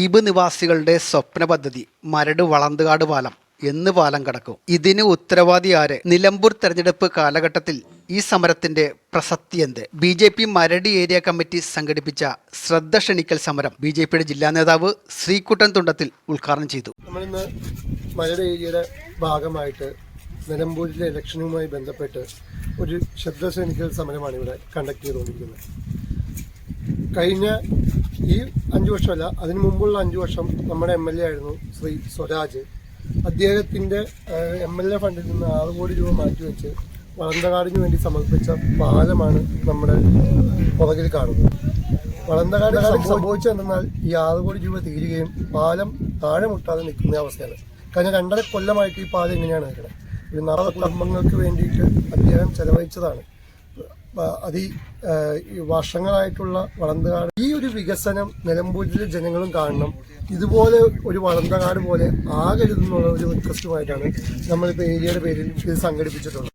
ദ്വീപ് നിവാസികളുടെ സ്വപ്ന പദ്ധതി മരട് വളന്തുകാട് പാലം എന്ന് പാലം കടക്കും. ഇതിന് ഉത്തരവാദി ആര്? നിലമ്പൂർ തെരഞ്ഞെടുപ്പ് കാലഘട്ടത്തിൽ ഈ സമരത്തിന്റെ പ്രസക്തി എന്ത്? B J P Maradu area committee സംഘടിപ്പിച്ച ശ്രദ്ധ ക്ഷണിക്കൽ സമരം ബി ജെ പിയുടെ ജില്ലാ നേതാവ് ശ്രീകുട്ടൻ തുണ്ടത്തിൽ ഉദ്ഘാടനം ചെയ്തു. നമ്മളിന്ന് മരട് ഏരിയയുടെ ഭാഗമായിട്ട് നിലമ്പൂരിലെ ഇലക്ഷനുമായി ബന്ധപ്പെട്ട് ഒരു ശ്രദ്ധ ക്ഷണിക്കൽ സമരമാണ് ഇവിടെ കണ്ടക്ട് ചെയ്തുകൊണ്ടിരിക്കുന്നത്. കഴിഞ്ഞ ഈ അഞ്ചു വർഷമല്ല അതിനു മുമ്പുള്ള അഞ്ചു വർഷം നമ്മുടെ എം എൽ എ ആയിരുന്നു ശ്രീ സ്വരാജ്. അദ്ദേഹത്തിന്റെ എം എൽ എ ഫണ്ടിൽ നിന്ന് ആറ് കോടി രൂപ മാറ്റിവെച്ച് വളന്തകാടിന് വേണ്ടി സമർപ്പിച്ച പാലമാണ് നമ്മുടെ പുറകിൽ കാണുന്നത്. വളന്തകാട് സംഭവിച്ചതെന്നാൽ ഈ ആറ് കോടി രൂപ തീരുകയും പാലം താഴെ മുട്ടാതെ നിൽക്കുന്ന അവസ്ഥയാണ്. കഴിഞ്ഞ രണ്ടര കൊല്ലമായിട്ട് ഈ പാലം എങ്ങനെയാണ് നിൽക്കുന്നത്. ഒരു നറ കുടുംബങ്ങൾക്ക് വേണ്ടിയിട്ട് അദ്ദേഹം ചെലവഴിച്ചതാണ്. അതി വർഷങ്ങളായിട്ടുള്ള വളന്തകാട് ഈ ഒരു വികസനം നിലമ്പൂരിലെ ജനങ്ങളും കാണണം. ഇതുപോലെ ഒരു വളന്തകാട് പോലെ ആകരുതെന്നുള്ള ഒരു റിക്വസ്റ്റുമായിട്ടാണ് നമ്മളിപ്പോൾ ഏരിയയുടെ പേരിൽ ഇത് സംഘടിപ്പിച്ചിട്ടുള്ളത്.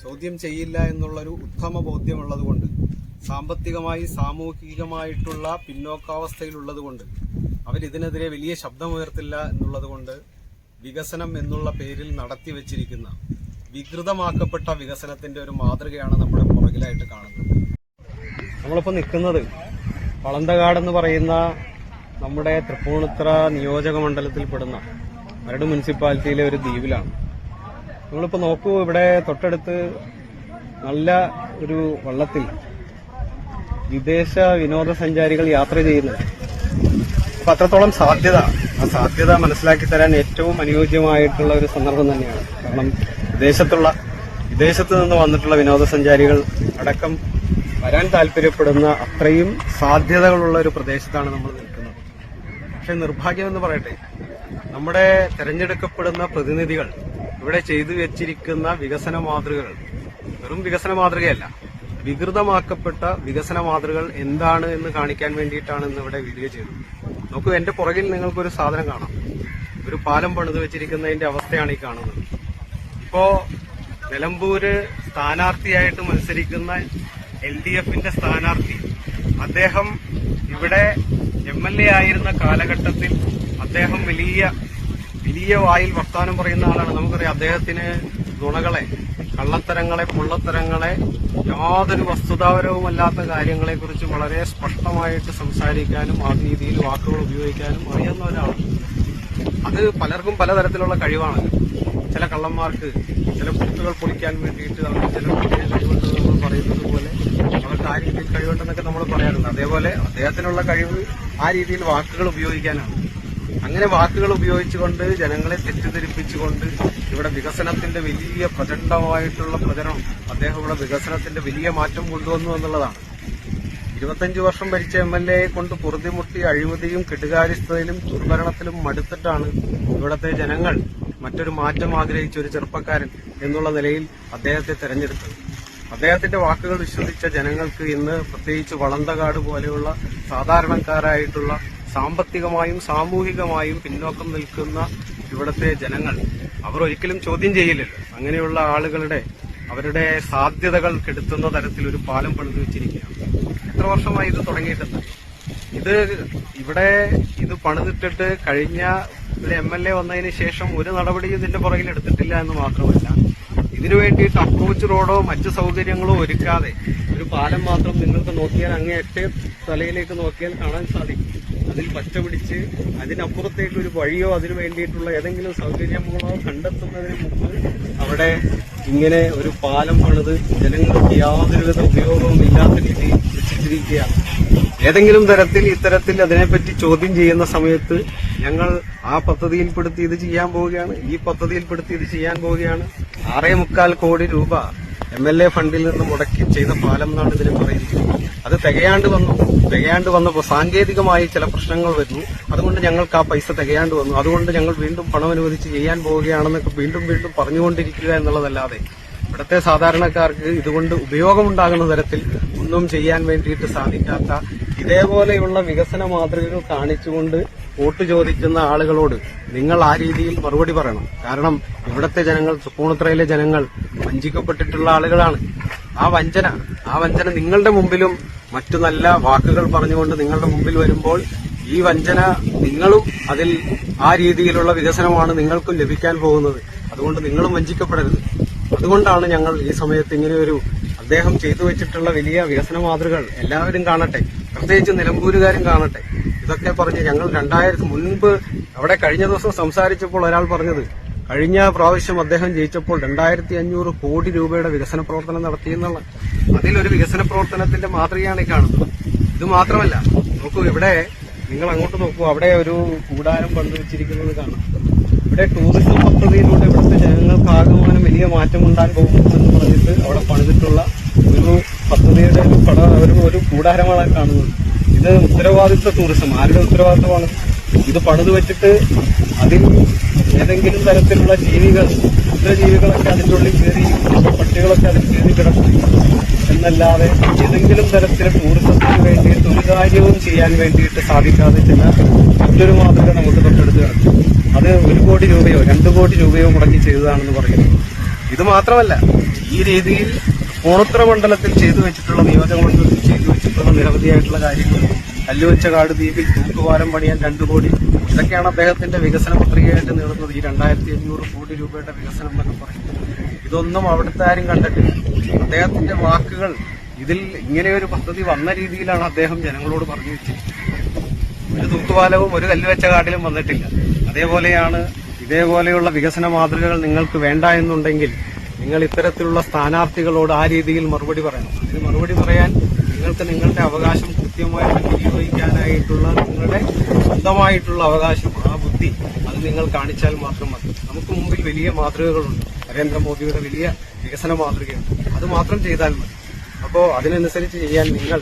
ചോദ്യം ചെയ്യില്ല എന്നുള്ളൊരു ഉത്തമ ബോധ്യമുള്ളത് കൊണ്ട് സാമ്പത്തികമായി സാമൂഹികമായിട്ടുള്ള പിന്നോക്കാവസ്ഥയിലുള്ളത് കൊണ്ട് അവരിതിനെതിരെ വലിയ ശബ്ദമുയർത്തില്ല എന്നുള്ളത് കൊണ്ട് വികസനം എന്നുള്ള പേരിൽ നടത്തി വച്ചിരിക്കുന്ന വികൃതമാക്കപ്പെട്ട വികസനത്തിന്റെ ഒരു മാതൃകയാണ് നമ്മുടെ പുറകിലായിട്ട് കാണുന്നത്. നമ്മളിപ്പോൾ നിൽക്കുന്നത് വളന്തകാട് എന്ന് പറയുന്ന നമ്മുടെ തൃപ്പൂണിത്ര നിയോജക മണ്ഡലത്തിൽപ്പെടുന്ന മരട് മുനിസിപ്പാലിറ്റിയിലെ ഒരു ദ്വീപിലാണ്. നിങ്ങളിപ്പോ നോക്കൂ ഇവിടെ തൊട്ടടുത്ത് നല്ല ഒരു വള്ളത്തിൽ വിദേശ വിനോദസഞ്ചാരികൾ യാത്ര ചെയ്യുന്നു അപ്പൊ അത്രത്തോളം സാധ്യത ആ സാധ്യത മനസ്സിലാക്കി തരാൻ ഏറ്റവും അനുയോജ്യമായിട്ടുള്ള ഒരു സന്ദർഭം തന്നെയാണ്. കാരണം വിദേശത്തുള്ള വിദേശത്ത് നിന്ന് വന്നിട്ടുള്ള വിനോദസഞ്ചാരികൾ അടക്കം വരാൻ താല്പര്യപ്പെടുന്ന അത്രയും സാധ്യതകളുള്ള ഒരു പ്രദേശത്താണ് നമ്മൾ നിൽക്കുന്നത്. പക്ഷെ നിർഭാഗ്യം എന്ന് പറയട്ടെ നമ്മുടെ തെരഞ്ഞെടുക്കപ്പെടുന്ന പ്രതിനിധികൾ ഇവിടെ ചെയ്തു വെച്ചിരിക്കുന്ന വികസന മാതൃകകൾ വെറും വികസന മാതൃകയല്ല വികൃതമാക്കപ്പെട്ട വികസന മാതൃകകൾ എന്താണ് എന്ന് കാണിക്കാൻ വേണ്ടിയിട്ടാണ് ഇന്ന് ഇവിടെ വീഡിയോ ചെയ്തത്. നോക്കൂ എന്റെ പുറകിൽ നിങ്ങൾക്കൊരു സാധനം കാണാം. ഒരു പാലം പണിത് വെച്ചിരിക്കുന്നതിന്റെ അവസ്ഥയാണ് ഈ കാണുന്നത്. ഇപ്പോ നിലമ്പൂര് സ്ഥാനാർത്ഥിയായിട്ട് മത്സരിക്കുന്ന എൽ ഡി എഫിന്റെ സ്ഥാനാർത്ഥി. അദ്ദേഹം ഇവിടെ എം എൽ എ ആയിരുന്ന കാലഘട്ടത്തിൽ അദ്ദേഹം വലിയ വലിയ വായിൽ വർത്താനം പറയുന്ന ആളാണ്. നമുക്കറിയാം അദ്ദേഹത്തിന് നുണകളെ കള്ളത്തരങ്ങളെ പൊള്ളത്തരങ്ങളെ യാതൊരു വസ്തുതാപരവുമല്ലാത്ത കാര്യങ്ങളെ കുറിച്ച് വളരെ സ്പഷ്ടമായിട്ട് സംസാരിക്കാനും ആ രീതിയിൽ വാക്കുകൾ ഉപയോഗിക്കാനും അറിയുന്ന ഒരാളാണ്. അത് പലർക്കും പലതരത്തിലുള്ള കഴിവാണ് ചില കള്ളന്മാർക്ക് ചില കുത്തുകൾ പൊളിക്കാൻ വേണ്ടിയിട്ട് നമ്മൾ ചില പ്രത്യേക കഴിവുണ്ട് നമ്മൾ പറയുന്നത് പോലെ അവർക്ക് ആ രീതിയിൽ കഴിവുണ്ടെന്നൊക്കെ നമ്മൾ പറയാറുണ്ട്. അതേപോലെ അദ്ദേഹത്തിനുള്ള കഴിവ് ആ രീതിയിൽ വാക്കുകൾ ഉപയോഗിക്കാനാണ്. അങ്ങനെ വാക്കുകൾ ഉപയോഗിച്ചുകൊണ്ട് ജനങ്ങളെ തെറ്റിദ്ധരിപ്പിച്ചുകൊണ്ട് ഇവിടെ വികസനത്തിന്റെ വലിയ പ്രചണ്ഡമായിട്ടുള്ള പ്രചരണം അദ്ദേഹം ഇവിടെ വികസനത്തിന്റെ വലിയ മാറ്റം കൊണ്ടുവന്നു എന്നുള്ളതാണ്. ഇരുപത്തഞ്ച് വർഷം ഭരിച്ച എം എൽ എയെ കൊണ്ട് പൊറുതിമുട്ടി അഴിമതിയും കെടുകാര്യസ്ഥതയിലും ദുർഭരണത്തിലും മടുത്തിട്ടാണ് ഇവിടത്തെ ജനങ്ങൾ മറ്റൊരു മാറ്റം ആഗ്രഹിച്ച ഒരു ചെറുപ്പക്കാരൻ എന്നുള്ള നിലയിൽ അദ്ദേഹത്തെ തെരഞ്ഞെടുത്തത് അദ്ദേഹത്തിന്റെ വാക്കുകൾ വിശ്വസിച്ച ജനങ്ങൾക്ക് ഇന്ന് പ്രത്യേകിച്ച് വളന്തകാട് പോലെയുള്ള സാധാരണക്കാരായിട്ടുള്ള സാമ്പത്തികമായും സാമൂഹികമായും പിന്നോക്കം നിൽക്കുന്ന ഇവിടുത്തെ ജനങ്ങൾ അവർ ഒരിക്കലും ചോദ്യം ചെയ്യില്ലല്ലോ അങ്ങനെയുള്ള ആളുകളുടെ അവരുടെ സാധ്യതകൾ കെടുത്തുന്ന തരത്തിൽ ഒരു പാലം പണിത് വെച്ചിരിക്കുകയാണ്. എത്ര വർഷമായി ഇത് തുടങ്ങിയിട്ടുണ്ട്? ഇത് ഇവിടെ ഇത് പണിതിട്ടിട്ട് കഴിഞ്ഞ ഒരു എം എൽ എ വന്നതിന് ശേഷം ഒരു നടപടിയും ഇതിന്റെ പുറകിൽ എടുത്തിട്ടില്ല എന്ന് മാത്രമല്ല. ഇതിനു വേണ്ടിയിട്ട് അപ്രോച്ച് റോഡോ മറ്റു സൗകര്യങ്ങളോ ഒരുക്കാതെ ഒരു പാലം മാത്രം നിങ്ങൾക്ക് നോക്കിയാൽ അങ്ങേയറ്റേ തലയിലേക്ക് നോക്കിയാൽ കാണാൻ സാധിക്കും. അതിൽ പച്ച പിടിച്ച് അതിനപ്പുറത്തേക്ക് ഒരു വഴിയോ അതിനു വേണ്ടിയിട്ടുള്ള ഏതെങ്കിലും സൗകര്യങ്ങളോ കണ്ടെത്തുന്നതിന് മുമ്പ് അവിടെ ഇങ്ങനെ ഒരു പാലം പണിത് ജനങ്ങൾക്ക് യാതൊരുവിധ ഉപയോഗവും ഇല്ലാത്ത രീതിയിൽ വെച്ചിട്ടിരിക്കുകയാണ്. ഏതെങ്കിലും തരത്തിൽ ഇത്തരത്തിൽ അതിനെപ്പറ്റി ചോദ്യം ചെയ്യുന്ന സമയത്ത് ഞങ്ങൾ ആ പദ്ധതിയിൽപ്പെടുത്തി ഇത് ചെയ്യാൻ പോവുകയാണ്. ഈ പദ്ധതിയിൽപ്പെടുത്തി ഇത് ചെയ്യാൻ പോവുകയാണ്. ആറേ മുക്കാൽ കോടി രൂപ എം എൽ എ ഫണ്ടിൽ നിന്ന് മുടക്കി ചെയ്ത പാലം എന്നാണ് ഇതിന് പറയുന്നത്. അത് തികയാണ്ട് വന്നു. തികയാണ്ട് വന്നപ്പോൾ സാങ്കേതികമായി ചില പ്രശ്നങ്ങൾ വരുന്നു അതുകൊണ്ട് ഞങ്ങൾക്ക് ആ പൈസ തികയാണ്ട് വന്നു. അതുകൊണ്ട് ഞങ്ങൾ വീണ്ടും പണം അനുവദിച്ച് ചെയ്യാൻ പോവുകയാണെന്നൊക്കെ വീണ്ടും വീണ്ടും പറഞ്ഞുകൊണ്ടിരിക്കുക എന്നുള്ളതല്ലാതെ ഇവിടുത്തെ സാധാരണക്കാർക്ക് ഇതുകൊണ്ട് ഉപയോഗമുണ്ടാകുന്ന തരത്തിൽ ഒന്നും ചെയ്യാൻ വേണ്ടിയിട്ട് സാധിക്കാത്ത ഇതേപോലെയുള്ള വികസന മാതൃകകൾ കാണിച്ചുകൊണ്ട് വോട്ട് ചോദിക്കുന്ന ആളുകളോട് നിങ്ങൾ ആ രീതിയിൽ മറുപടി പറയണം. കാരണം ഇവിടുത്തെ ജനങ്ങൾ തൃപ്പൂണിത്തുറയിലെ ജനങ്ങൾ വഞ്ചിക്കപ്പെട്ടിട്ടുള്ള ആളുകളാണ്. ആ വഞ്ചന ആ വഞ്ചന നിങ്ങളുടെ മുമ്പിലും മറ്റു നല്ല വാക്കുകൾ പറഞ്ഞുകൊണ്ട് നിങ്ങളുടെ മുമ്പിൽ വരുമ്പോൾ ഈ വഞ്ചന നിങ്ങളും അതിൽ ആ രീതിയിലുള്ള വികസനമാണ് നിങ്ങൾക്കും ലഭിക്കാൻ പോകുന്നത്. അതുകൊണ്ട് നിങ്ങളും വഞ്ചിക്കപ്പെടരുത്. അതുകൊണ്ടാണ് ഞങ്ങൾ ഈ സമയത്ത് ഇങ്ങനെ ഒരു അദ്ദേഹം ചെയ്തു വെച്ചിട്ടുള്ള വലിയ വികസന മാതൃകൾ എല്ലാവരും കാണട്ടെ. പ്രത്യേകിച്ച് നിലമ്പൂരുകാരും കാണട്ടെ. ഇതൊക്കെ പറഞ്ഞ് ഞങ്ങൾ രണ്ടായിരത്തി മുൻപ് അവിടെ കഴിഞ്ഞ ദിവസം സംസാരിച്ചപ്പോൾ ഒരാൾ പറഞ്ഞത് കഴിഞ്ഞ പ്രാവശ്യം അദ്ദേഹം ജയിച്ചപ്പോൾ രണ്ടായിരത്തി അഞ്ഞൂറ് കോടി രൂപയുടെ വികസന പ്രവർത്തനം നടത്തിയെന്നുള്ള അതിലൊരു വികസന പ്രവർത്തനത്തിന്റെ മാതൃകയാണ് ഈ കാണുന്നത്. ഇത് മാത്രമല്ല നോക്കൂ ഇവിടെ നിങ്ങൾ അങ്ങോട്ട് നോക്കൂ അവിടെ ഒരു കൂടാരം പണിത് വെച്ചിരിക്കുന്നത് കാണാം. ഇവിടെ ടൂറിസം പദ്ധതിയിലൂടെ ഇവിടുത്തെ ജനങ്ങൾക്ക് ആകമാനം വലിയ മാറ്റം ഉണ്ടാകുമെന്ന് പറഞ്ഞിട്ട് അവിടെ പണിതിട്ടുള്ള ഒരു പദ്ധതിയുടെ ഒരു പട ഒരു ഒരു കൂടാരമാണ് കാണുന്നത്. ഇത് ഉത്തരവാദിത്വ ടൂറിസം ആരുടെ ഉത്തരവാദിത്വമാണ്? ഇത് പണിത് വെച്ചിട്ട് അതിൽ ഏതെങ്കിലും തരത്തിലുള്ള ജീവികൾ ജീവികളൊക്കെ അതിന്റെ ഉള്ളിൽ കയറി പട്ടികളൊക്കെ അതിൽ കയറി കിടക്കും. എന്നല്ലാതെ ഏതെങ്കിലും തരത്തിൽ ടൂറിസത്തിന് വേണ്ടിയിട്ട് ഒരു കാര്യവും ചെയ്യാൻ വേണ്ടിയിട്ട് സാധിക്കാതെ ചില മറ്റൊരു മാതൃക നമുക്ക് തൊട്ടടുത്ത് അത് ഒരു കോടി രൂപയോ രണ്ട് കോടി രൂപയോ മുടക്കി ചെയ്തതാണെന്ന് പറയുന്നു. ഇത് മാത്രമല്ല ഈ രീതിയിൽ ഓണുത്തര മണ്ഡലത്തിൽ ചെയ്തു വെച്ചിട്ടുള്ള നിയോജക മണ്ഡലത്തിൽ ചെയ്തു വെച്ചിട്ടുള്ള നിരവധിയായിട്ടുള്ള കാര്യങ്ങൾ. കല്ലുവെച്ച കാട് ദ്വീപിൽ തൂക്കുപാലം പണിയാൻ രണ്ടു കോടി. ഇതൊക്കെയാണ് അദ്ദേഹത്തിന്റെ വികസന പത്രികയായിട്ട് നേടുന്നത്. ഈ രണ്ടായിരത്തി അഞ്ഞൂറ് കോടി രൂപയുടെ വികസനം എന്നൊക്കെ പറയുന്നത്. ഇതൊന്നും അവിടുത്തെ ആരും കണ്ടിട്ടില്ല. അദ്ദേഹത്തിന്റെ വാക്കുകൾ ഇതിൽ ഇങ്ങനെയൊരു പദ്ധതി വന്ന രീതിയിലാണ് അദ്ദേഹം ജനങ്ങളോട് പറഞ്ഞു വെച്ചിരിക്കുന്നത്. ഒരു തൂക്കുപാലവും ഒരു കല്ലുവെച്ച കാട്ടിലും വന്നിട്ടില്ല. അതേപോലെയാണ് ഇതേപോലെയുള്ള വികസന മാതൃകകൾ നിങ്ങൾക്ക് വേണ്ട എന്നുണ്ടെങ്കിൽ നിങ്ങൾ ഇത്തരത്തിലുള്ള സ്ഥാനാർത്ഥികളോട് ആ രീതിയിൽ മറുപടി പറയണം. അതിന് മറുപടി പറയാൻ നിങ്ങൾക്ക് നിങ്ങളുടെ അവകാശം കൃത്യമായിട്ട് വിനിയോഗിക്കാനായിട്ടുള്ള നിങ്ങളുടെ സ്വന്തമായിട്ടുള്ള അവകാശം ആ ബുദ്ധി അത് നിങ്ങൾ കാണിച്ചാൽ മാത്രം മതി. നമുക്ക് മുമ്പിൽ വലിയ മാതൃകകളുണ്ട്. നരേന്ദ്രമോദിയുടെ വലിയ വികസന മാതൃകയുണ്ട്. അത് മാത്രം ചെയ്താൽ മതി. അപ്പോ അതിനനുസരിച്ച് ചെയ്യാൻ നിങ്ങൾ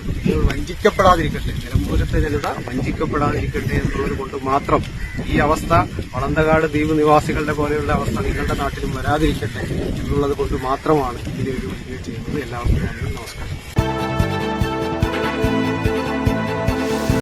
വഞ്ചിക്കപ്പെടാതിരിക്കട്ടെ. നിലമ്പൂരത്തെ ജനത വഞ്ചിക്കപ്പെടാതിരിക്കട്ടെ എന്നുള്ളത് കൊണ്ട് മാത്രം ഈ അവസ്ഥ വളന്തകാട് ദ്വീപ് നിവാസികളുടെ പോലെയുള്ള അവസ്ഥ നിങ്ങളുടെ നാട്ടിലും വരാതിരിക്കട്ടെ എന്നുള്ളത് കൊണ്ട് മാത്രമാണ് ഇതിനൊരു വീഡിയോ ചെയ്യുന്നത്. എല്ലാവർക്കും നമസ്കാരം.